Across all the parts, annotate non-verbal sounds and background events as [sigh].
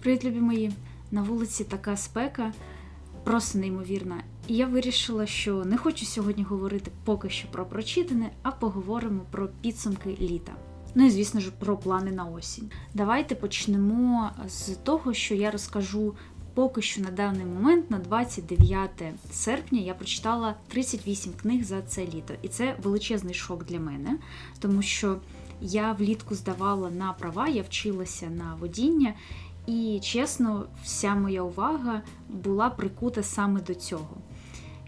Привіт, любі мої! На вулиці така спека, просто неймовірна. І я вирішила, що не хочу сьогодні говорити поки що про прочитане, а поговоримо про підсумки літа. Ну і звісно ж про плани на осінь. Давайте почнемо з того, що я розкажу поки що на даний момент, на 29 серпня, я прочитала 38 книг за це літо. І це величезний шок для мене, тому що я влітку здавала на права, я вчилася на водіння. І чесно, вся моя увага була прикута саме до цього.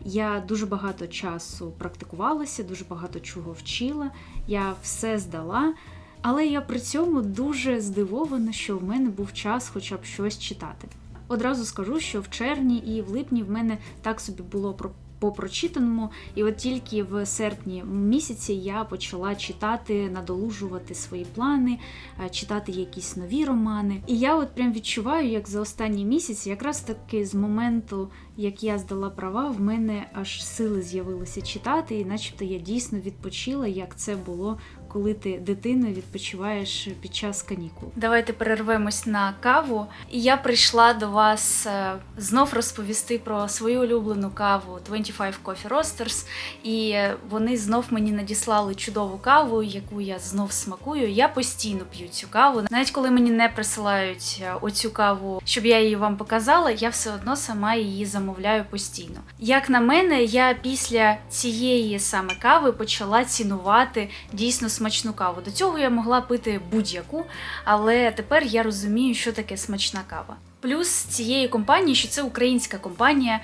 Я дуже багато часу практикувалася, дуже багато чого вчила, я все здала, але я при цьому дуже здивована, що в мене був час хоча б щось читати. Одразу скажу, що в червні і в липні в мене так собі було. По прочитаному, і от тільки в серпні місяці я почала читати, надолужувати свої плани, е, читати якісь нові романи. І я от прям відчуваю, як за останній місяць, якраз таки з моменту, як я здала права, в мене аж сили з'явилися читати, і начебто я дійсно відпочила, як це було, коли ти дитиною відпочиваєш під час канікул. Давайте перервемось на каву. І я прийшла до вас е, знов розповісти про свою улюблену каву 25 Coffee Roasters. І вони знов мені надіслали чудову каву, яку я знов смакую. Я постійно п'ю цю каву. Навіть коли мені не присилають е, оцю каву, щоб я її вам показала, я все одно сама її замовляю постійно. Як на мене, я після цієї саме кави почала цінувати дійсно смачну каву. До цього я могла пити будь-яку, але тепер я розумію, що таке смачна кава. Плюс цієї компанії, що це українська компанія,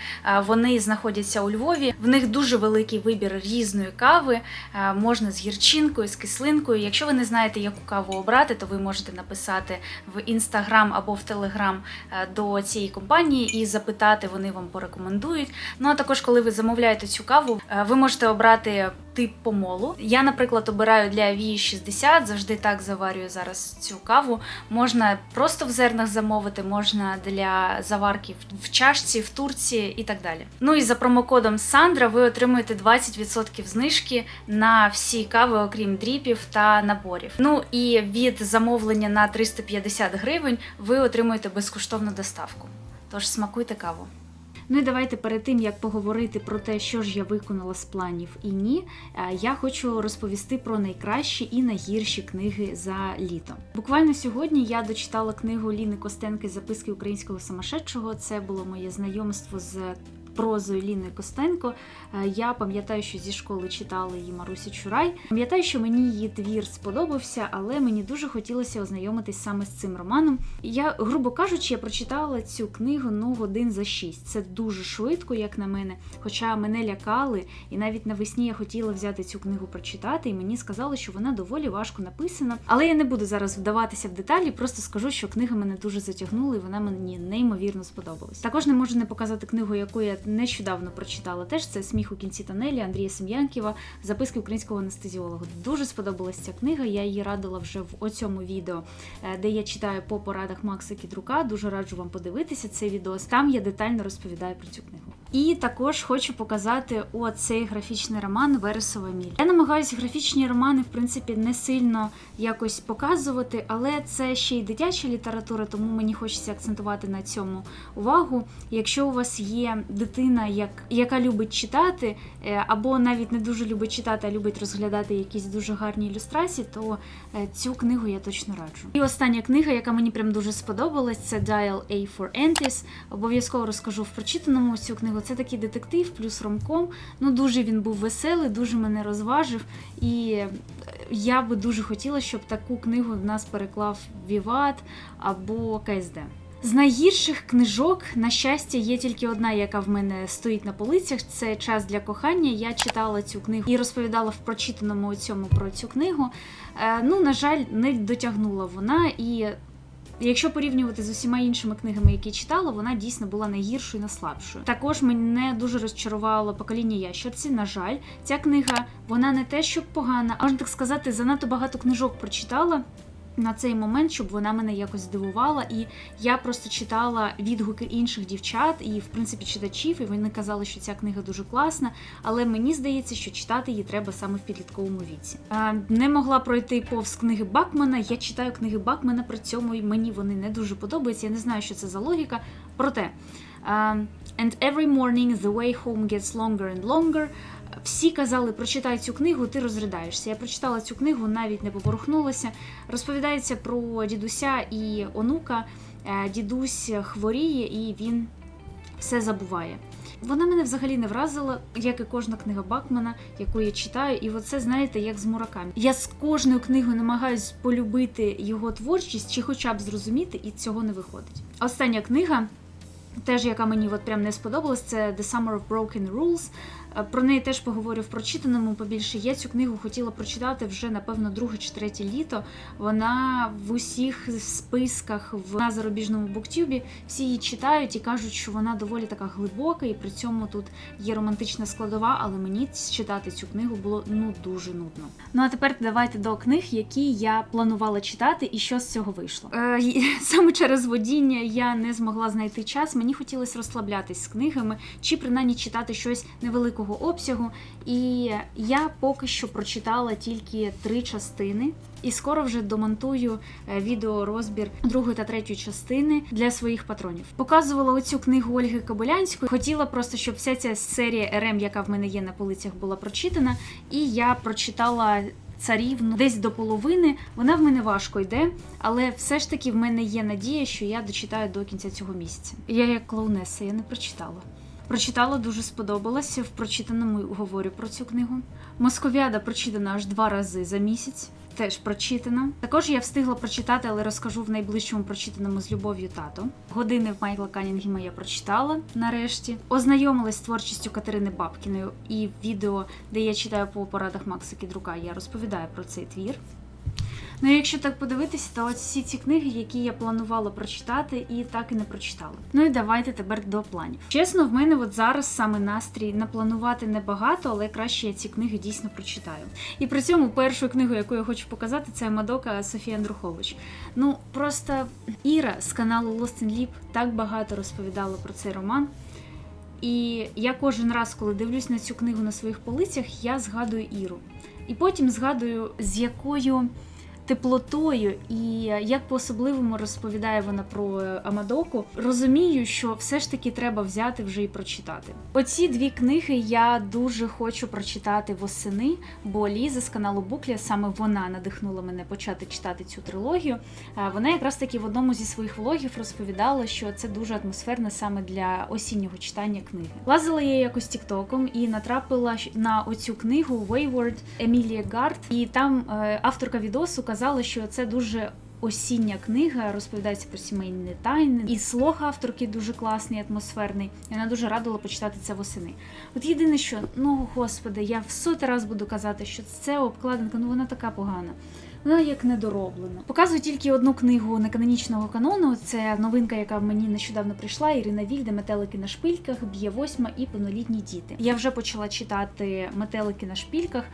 вони знаходяться у Львові. В них дуже великий вибір різної кави. Можна з гірчинкою, з кислинкою. Якщо ви не знаєте, яку каву обрати, то ви можете написати в інстаграм або в телеграм до цієї компанії і запитати, вони вам порекомендують. Ну а також, коли ви замовляєте цю каву, ви можете обрати тип помолу. Я, наприклад, обираю для Вії 60, завжди так заварюю зараз цю каву. Можна просто в зернах замовити, можна для заварки в чашці, в турці і так далі. Ну і за промокодом Сандра ви отримуєте 20% знижки на всі кави, окрім дріпів та наборів. Ну і від замовлення на 350 гривень ви отримуєте безкоштовну доставку. Тож смакуйте каву. Ну і давайте перед тим як поговорити про те, що ж я виконала з планів і ні, е, я хочу розповісти про найкращі і найгірші книги за літо. Буквально сьогодні я дочитала книгу Ліни Костенки Записки українського самошедшого. Це було моє знайомство з. Прозою Ліни Костенко. Е, Я пам'ятаю, що зі школи читала її Марусі Чурай. Пам'ятаю, що мені її твір сподобався, але мені дуже хотілося ознайомитись саме з цим романом. Я, грубо кажучи, я прочитала цю книгу ну годин за шість. Це дуже швидко, як на мене. Хоча мене лякали, і навіть навесні я хотіла взяти цю книгу прочитати, і мені сказали, що вона доволі важко написана. Але я не буду зараз вдаватися в деталі, просто скажу, що книга мене дуже затягнула, і вона мені неймовірно сподобалась. Також не можу не показати книгу, яку я нещодавно прочитала. Теж це сміх у кінці тонелі Андрія Сем'янківа, записки українського анестезіолога. Дуже сподобалася ця книга. Я її радила вже в оцьому відео, е, де я читаю по порадах Макса Кідрука. Дуже раджу вам подивитися цей відео. Там я детально розповідаю про цю книгу. І також хочу показати оцей графічний роман Вересова міль. Я намагаюся графічні романи, в принципі, не сильно якось показувати, але це ще й дитяча література, тому мені хочеться акцентувати на цьому увагу. Якщо у вас є дитина, як, яка любить читати, е, або навіть не дуже любить читати, а любить розглядати якісь дуже гарні ілюстрації, то е, цю книгу я точно раджу. І остання книга, яка мені прям дуже сподобалась, це Dial A for Antis. Обов'язково розкажу в прочитаному цю книгу. Це такий детектив плюс ромком. Ну дуже він був веселий, дуже мене розважив. І я би дуже хотіла, щоб таку книгу в нас переклав Віват або КСД. З найгірших книжок, на щастя, є тільки одна, яка в мене стоїть на полицях. Це час для кохання. Я читала цю книгу і розповідала в прочитаному цьому про цю книгу. Е, ну, на жаль, не дотягнула вона. І якщо порівнювати з усіма іншими книгами, які читала, вона дійсно була найгіршою на найслабшою. Також мене дуже розчарувало покоління ящерці. На жаль, ця книга вона не те, щоб погана, а можна так сказати, занадто багато книжок прочитала. На цей момент, щоб вона мене якось здивувала. І я просто читала відгуки інших дівчат і, в принципі, читачів, і вони казали, що ця книга дуже класна. Але мені здається, що читати її треба саме в підлітковому віці. Е, не могла пройти повз книги Бакмана. Я читаю книги Бакмана, при цьому і мені вони не дуже подобаються. Я не знаю, що це за логіка. Проте. Um, and every morning the way home gets longer and longer. Всі казали, прочитай цю книгу, ти розридаєшся. Я прочитала цю книгу, навіть не поворухнулася. Розповідається про дідуся і онука. Е, Дідусь хворіє і він все забуває. Вона мене взагалі не вразила, як і кожна книга Бакмана, яку я читаю, і оце, знаєте, як з мураками. Я з кожною книгою намагаюсь полюбити його творчість чи хоча б зрозуміти, і цього не виходить. Остання книга. Теж, яка мені от прям не сподобалась, це The Summer of Broken Rules. Про неї теж поговорю в прочитаному побільше. Я цю книгу хотіла прочитати вже, напевно, друге чи третє літо. Вона в усіх списках в на зарубіжному буктюбі всі її читають і кажуть, що вона доволі така глибока, і при цьому тут є романтична складова, але мені читати цю книгу було ну дуже нудно. Ну а тепер давайте до книг, які я планувала читати, і що з цього вийшло. Е, [laughs] саме через водіння я не змогла знайти час. Мені хотілося розслаблятись з книгами, чи принаймні читати щось невеликого обсягу. І я поки що прочитала тільки три частини. І скоро вже домонтую е, відеорозбір другої та третьої частини для своїх патронів. Показувала оцю книгу Ольги Кобилянської. Хотіла просто, щоб вся ця серія РМ, яка в мене є на полицях, була прочитана. І я прочитала царівну десь до половини. Вона в мене важко йде, але все ж таки в мене є надія, що я дочитаю до кінця цього місяця. Я як клоунеса, я не прочитала. Прочитала, дуже сподобалося. В прочитаному говорю про цю книгу. Московіада прочитана аж два рази за місяць. Теж прочитана. Також я встигла прочитати, але розкажу в найближчому прочитаному з любов'ю тато. Години в Майкла Канінгема я прочитала нарешті. Ознайомилась з творчістю Катерини Бабкіної і відео, де я читаю по порадах Макса Кідрука, я розповідаю про цей твір. Ну, якщо так подивитися, то всі ці книги, які я планувала прочитати, і так і не прочитала. Ну і давайте тепер до планів. Чесно, в мене от зараз саме настрій напланувати небагато, але краще я ці книги дійсно прочитаю. І при цьому першу книгу, яку я хочу показати, це Мадока Софія Андрухович. Ну просто Іра з каналу Lost in Leap так багато розповідала про цей роман. І я кожен раз, коли дивлюсь на цю книгу на своїх полицях, я згадую Іру. І потім згадую, з якою теплотою і як по-особливому розповідає вона про Амадоку, розумію, що все ж таки треба взяти вже і прочитати. Оці дві книги я дуже хочу прочитати восени, бо Ліза з каналу Буклі саме вона надихнула мене почати читати цю трилогію. Вона якраз таки в одному зі своїх влогів розповідала, що це дуже атмосферне саме для осіннього читання книги. Лазила я якось тіктоком і натрапила на оцю книгу Wayward Емілія Гард, і там е, авторка відосу казала, що це дуже. Осіння книга розповідається про сімейні тайни, і слог авторки дуже класний, атмосферний. І вона дуже радила почитати це восени. От єдине, що ну господи, я в сотий раз буду казати, що це обкладинка, ну вона така погана. Вона як недороблена. Показую тільки одну книгу неканонічного канону. Це новинка, яка мені нещодавно прийшла. Ірина Вільде Метелики на шпильках, б'є восьма і повнолітні діти. Я вже почала читати метелики на шпильках.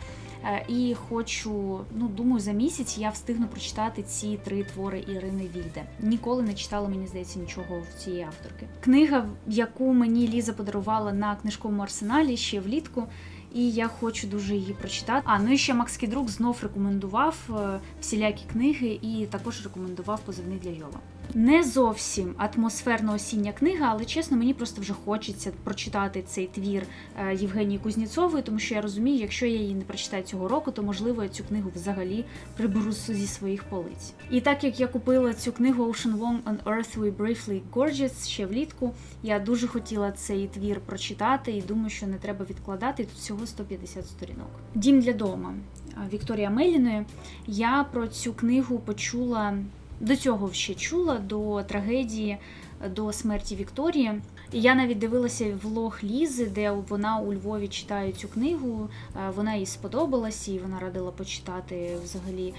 Е, І хочу, ну думаю, за місяць я встигну прочитати ці три твори Ірини Вільде. Ніколи не читала, мені здається, нічого в цієї авторки. Книга, яку мені Ліза подарувала на книжковому арсеналі ще влітку. І я хочу дуже її прочитати. А ну і ще Макс Кідрук знов рекомендував е, всілякі книги і також рекомендував позивний для Йова. Не зовсім атмосферно осіння книга, але чесно, мені просто вже хочеться прочитати цей твір е, Євгенії Кузнєцової, тому що я розумію, якщо я її не прочитаю цього року, то можливо я цю книгу взагалі приберу зі своїх полиць. І так як я купила цю книгу Ocean Wong on Earth We Briefly Gorgeous ще влітку, я дуже хотіла цей твір прочитати і думаю, що не треба відкладати. Тут всього 150 сторінок. Дім для дома Вікторія Меліної. Я про цю книгу почула до цього ще чула до трагедії, до смерті Вікторії. І я навіть дивилася влог Лізи, де вона у Львові читає цю книгу. Е, Вона їй сподобалась, і вона радила почитати взагалі.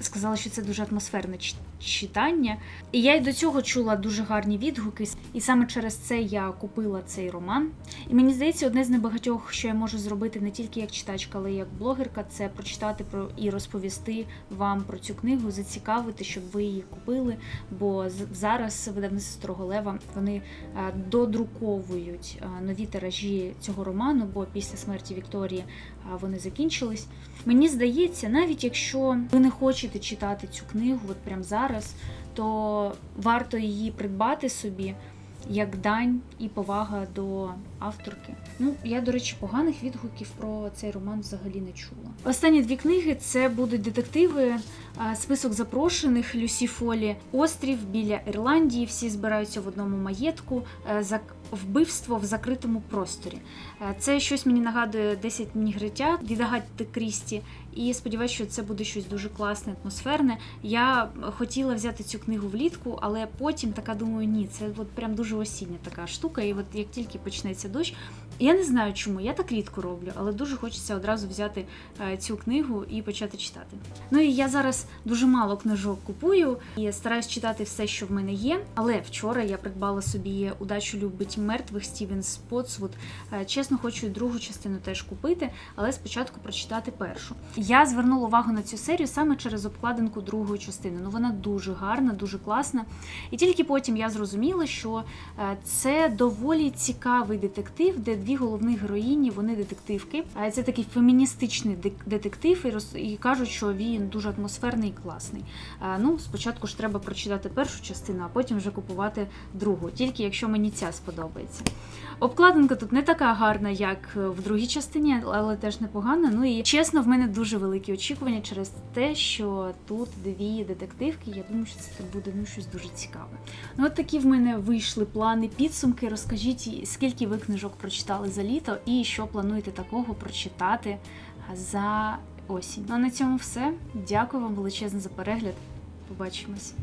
Сказала, що це дуже атмосферно ч- читання. І я й до цього чула дуже гарні відгуки, і саме через це я купила цей роман. І мені здається, одне з небагатьох, що я можу зробити не тільки як читачка, але й як блогерка, це прочитати про і розповісти вам про цю книгу, зацікавити, щоб ви її купили. Бо зараз видавництво Старого Лева вони е, додруковують е, нові тиражі цього роману, бо після смерті Вікторії вони закінчились. Мені здається, навіть якщо ви не хочете читати цю книгу, от прямо зараз, то варто її придбати собі як дань і повага до авторки. Ну, я, до речі, поганих відгуків про цей роман взагалі не чула. Останні дві книги це будуть детективи, список запрошених Люсі Фолі, острів біля Ірландії. Всі збираються в одному маєтку. е, зак- Вбивство в закритому просторі. Е, Це щось мені нагадує 10 днів від Агати Крісті. І сподіваюся, що це буде щось дуже класне, атмосферне. Я хотіла взяти цю книгу влітку, але потім така думаю, ні, це от прям дуже осіння така штука. І от як тільки почнеться дощ, я не знаю чому, я так рідко роблю, але дуже хочеться одразу взяти е, цю книгу і почати читати. Ну і я зараз дуже мало книжок купую і стараюсь читати все, що в мене є. Але вчора я придбала собі удачу любить мертвих Стівен Спотсвуд. Е, Чесно, хочу і другу частину теж купити, але спочатку прочитати першу. Я звернула увагу на цю серію саме через обкладинку другої частини. Ну вона дуже гарна, дуже класна. І тільки потім я зрозуміла, що е, це доволі цікавий детектив, де дві головні героїні вони детективки. Е, Це такий феміністичний детектив, і роз- і кажуть, що він дуже атмосферний і класний. Е, Ну, спочатку ж треба прочитати першу частину, а потім вже купувати другу, тільки якщо мені ця сподобається. Обкладинка тут не така гарна, як в другій частині, але теж непогана. Ну і чесно, в мене дуже великі очікування через те, що тут дві детективки. Я думаю, що це буде ну щось дуже цікаве. Ну, от такі в мене вийшли плани, підсумки. Розкажіть, скільки ви книжок прочитали за літо, і що плануєте такого прочитати за осінь. Ну а на цьому все. Дякую вам величезно за перегляд. Побачимось.